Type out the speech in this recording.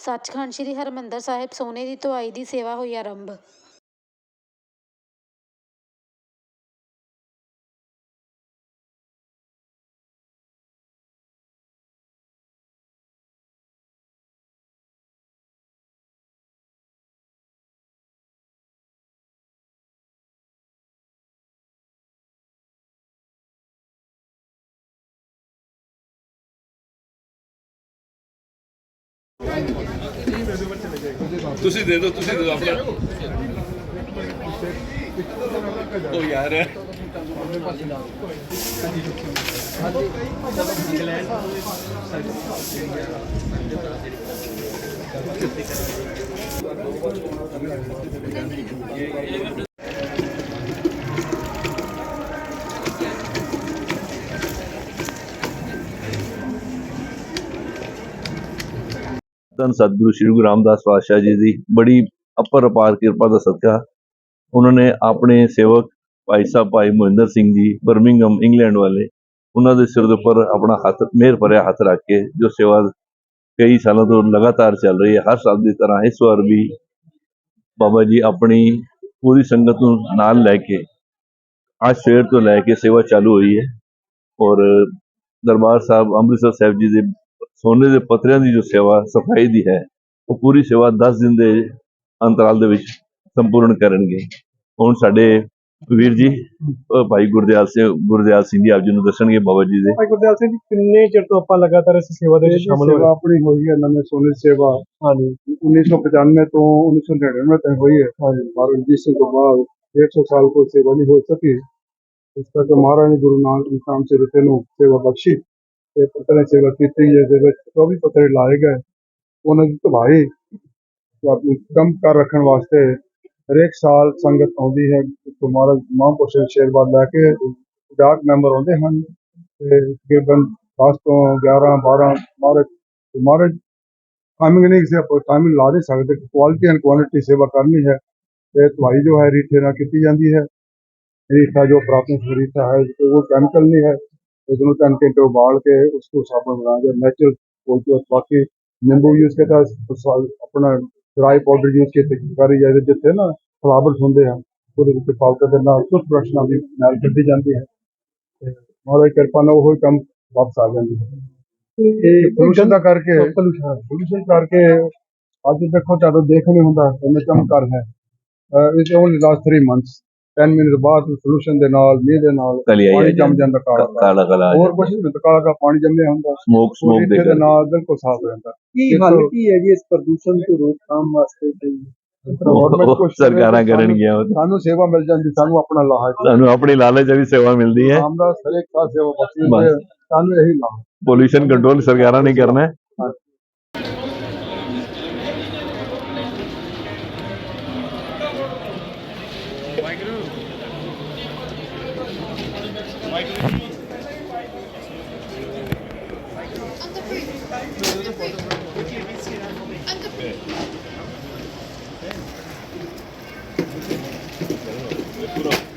ਸੱਚਖੰਡ ਸ੍ਰੀ ਹਰਿਮੰਦਰ ਸਾਹਿਬ ਸੋਨੇ ਦੀ ਧੁਆਈ ਦੀ ਸੇਵਾ ਹੋਈ ਆਰੰਭ। ਤੁਸੀਂ ਦੇ ਦਿਓ ਤੁਸੀਂ ਦੇ ਦਿਓ ਆਪਣਾ। ਉਹ ਯਾਰ। ਧੰਨ ਸਤਿਗੁਰੂ ਸ੍ਰੀ ਗੁਰੂ ਰਾਮਦਾਸ ਪਾਤਸ਼ਾਹ ਜੀ ਦੀ ਬੜੀ ਅਪਰ ਅਪਾਰ ਕਿਰਪਾ ਦਾ ਸਦਕਾ। ਉਹਨਾਂ ਨੇ ਆਪਣੇ ਸੇਵਕ ਭਾਈ ਸਾਹਿਬ ਭਾਈ ਮੋਹਿੰਦਰ ਸਿੰਘ ਜੀ ਬਰਮਿੰਗਮ ਇੰਗਲੈਂਡ ਵਾਲੇ, ਉਹਨਾਂ ਦੇ ਸਿਰ ਦੇ ਉੱਪਰ ਆਪਣਾ ਹੱਥ ਮਿਹਰ ਭਰਿਆ ਹੱਥ ਰੱਖ ਕੇ ਜੋ ਸੇਵਾ ਕਈ ਸਾਲਾਂ ਤੋਂ ਲਗਾਤਾਰ ਚੱਲ ਰਹੀ ਹੈ, ਹਰ ਸਾਲ ਦੀ ਤਰ੍ਹਾਂ ਇਸ ਵਾਰ ਵੀ ਬਾਬਾ ਜੀ ਆਪਣੀ ਪੂਰੀ ਸੰਗਤ ਨੂੰ ਨਾਲ ਲੈ ਕੇ, ਅੱਜ ਸਵੇਰ ਤੋਂ ਲੈ ਕੇ ਸੇਵਾ ਚਾਲੂ ਹੋਈ ਹੈ। ਔਰ ਦਰਬਾਰ ਸਾਹਿਬ ਅੰਮ੍ਰਿਤਸਰ ਸਾਹਿਬ ਜੀ ਦੇ ਸੋਨੇ ਦੇ ਪੱਤਰਿਆਂ ਦੀ ਜੋ ਸੇਵਾ ਸਫ਼ਾਈ ਦੀ ਹੈ ਉਹ ਪੂਰੀ ਸੇਵਾ 10 ਦਿਨ ਦੇ ਅੰਤਰਾਲ ਦੇ ਵਿੱਚ ਸੰਪੂਰਨ ਕਰਨਗੇ। ਹੁਣ ਸਾਡੇ ਵੀਰ ਜੀ ਭਾਈ ਗੁਰਦਿਆਲ ਸਿੰਘ ਗੁਰਦਿਆਲ ਸਿੰਘ ਜੀ ਆਪ ਜੀ ਨੂੰ ਦੱਸਣਗੇ ਬਾਬਾ ਜੀ ਦੇ। ਭਾਈ ਗੁਰਦਿਆਲ ਸਿੰਘ ਜੀ ਕਿੰਨੇ ਚਿਰ ਤੋਂ ਆਪਾਂ ਲਗਾਤਾਰ ਇਸ ਸੇਵਾ ਦੇ ਵਿੱਚ ਸ਼ਾਮਲ ਹੋਏ? ਸੇਵਾ ਆਪਣੀ ਹੋਈ ਹੈ ਨਵੇਂ ਸੋਨੇ ਦੀ ਸੇਵਾ। ਹਾਂਜੀ। 1995 ਤੋਂ 1999 ਤੱਕ ਹੋਈ ਹੈ। ਮਹਾਰਾਜ ਰਣਜੀਤ ਸਿੰਘ ਤੋਂ ਬਾਅਦ 150 ਸਾਲ ਕੋਈ ਸੇਵਾ ਨਹੀਂ ਹੋ ਸਕੀ। ਇਸ ਕਰਕੇ ਮਹਾਰਾਜ ਗੁਰੂ ਨਾਨਕ ਨਾਮ ਸੇ ਰਤੇ ਨੂੰ ਸੇਵਾ ਬਖਸ਼ੀ। ਤੇ ਪਤਰੇ ਸੇਵਾ ਕੀਤੀ ਜਿਸ ਦੇ ਵਿੱਚ 24 ਪਤਰੇ ਲਾਏ ਗਏ। ਉਹਨਾਂ ਦੀ ਧਵਾਈ ਆਪਣੀ ਕੰਮ ਕਰ ਰੱਖਣ ਵਾਸਤੇ ਹਰੇਕ ਸਾਲ ਸੰਗਤ ਆਉਂਦੀ ਹੈ। ਤੋਂ ਮਹਾਰਾਜ ਮਹਾਂਪੁਰਸ਼ ਆਸ਼ੀਰਵਾਦ ਲੈ ਕੇ ਡਾਕ ਮੈਂਬਰ ਆਉਂਦੇ ਹਨ ਤੇ ਤਕਰੀਬਨ 10 ਤੋਂ 11 12 ਮਹਾਰਾਜ ਮਹਾਰਾਜ ਟਾਈਮਿੰਗ ਨਹੀਂ ਕਿਸੇ ਆਪਾਂ ਟਾਈਮਿੰਗ ਲਾ ਨਹੀਂ ਸਕਦੇ। ਕੁਆਲਿਟੀ ਐਂਡ ਕੁਆਂਟੀਟੀ ਸੇਵਾ ਕਰਨੀ ਹੈ। ਤੇ ਦਵਾਈ ਜੋ ਹੈ, ਰੀਠੇ ਨਾਲ ਕੀਤੀ ਜਾਂਦੀ ਹੈ। ਰੀਠਾ ਜੋ ਪ੍ਰਾਪਤ ਰੀਠਾ ਹੈ, ਉਹ ਕੈਮੀਕਲ ਨਹੀਂ ਹੈ। ਇਸ ਨੂੰ ਤਿੰਨ ਘੰਟੇ ਉਬਾਲ ਕੇ ਉਸ ਨੂੰ ਸਾਬਣ ਬਣਾ ਕੇ ਨੈਚੁਰਲ ਕੋਈ ਜੋ ਬਾਕੀ ਨਿੰਬੂ ਯੂਜ਼ ਸ- ਆਪਣਾ ਡਰਾਈ ਪਾਊਡਰ ਯੂਜ਼ ਕੀਤੀ ਕਰੀ ਜਾਂਦੀ ਜਿੱਥੇ ਨਾ ਫਲਾਵਰਸ ਹੁੰਦੇ ਹਨ ਉਹਦੇ ਵਿੱਚ ਪਾਊਡਰ ਦੇ ਨਾਲ ਟੁੱਥ ਬ੍ਰਸ਼ ਨਾਲ ਵੀ ਨਾਲ ਕੱਢੀ ਜਾਂਦੀ ਹੈ। ਮਹਾਰਾਜ ਕਿਰਪਾ ਨਾਲ ਉਹ ਕੰਮ ਵਾਪਸ ਆ ਜਾਂਦੀ ਹੈ ਇਹ pollution ਦਾ ਕਰਕੇ pollution ਕਰਕੇ ਅੱਜ ਦੇਖੋ ਤੁਹਾਨੂੰ ਦੇਖ ਨਹੀਂ ਹੁੰਦਾ ਇੰਨੇ ਚਮਕਾਰ ਹੈ। It only last 3 months 10 minute ਬਾਅਦ ਸੋਲੂਸ਼ਨ ਦੇ ਨਾਲ ਮੀਂਹ ਦੇ ਨਾਲ ਕਲੀ ਆਈ ਪਾਣੀ ਜੰਮ ਜਾਂਦਾ ਕਾਲਾ ਕਾਲਾ। ਕਾਲਾ ਹੋਰ ਕੁਝ ਨਹੀਂ ਕਾਲਾ ਕਾਲਾ ਪਾਣੀ ਜੰਮਿਆ ਹੁੰਦਾ। ਸਮੋਕ ਸਮੋਕ ਦੇ ਦੇ ਨਾਲ ਬਿਲਕੁਲ ਸਾਫ਼ ਹੋ ਜਾਂਦਾ। ਕੀ ਹੱਲ ਕੀ ਹੈ ਜੀ ਇਸ ਪ੍ਰਦੂਸ਼ਣ ਤੋਂ ਰੋਕਥਾਮ ਵਾਸਤੇ ਕੋਈ ਸਰਕਾਰਾਂ ਕਰਨਗੀਆਂ। ਸਾਨੂੰ ਸੇਵਾ ਮਿਲ ਜਾਂਦੀ ਸਾਨੂੰ ਆਪਣਾ ਲਾਹਾ ਸਾਨੂੰ ਆਪਣੀ ਲਾਲਚ ਵੀ ਸੇਵਾ ਮਿਲਦੀ ਹੈ। ਆਮਦਾ ਹਰੇਕ ਸਾਲ ਸੇਵਾ ਬਖਸ਼ੀ ਬਸ। ਸਾਨੂੰ ਇਹੀ ਲਾਹਾ ਪੋਲੂਸ਼ਨ ਕੰਟਰੋਲ ਸਰਕਾਰਾਂ ਨੇ ਕਰਨਾ ਹੈ। Puro.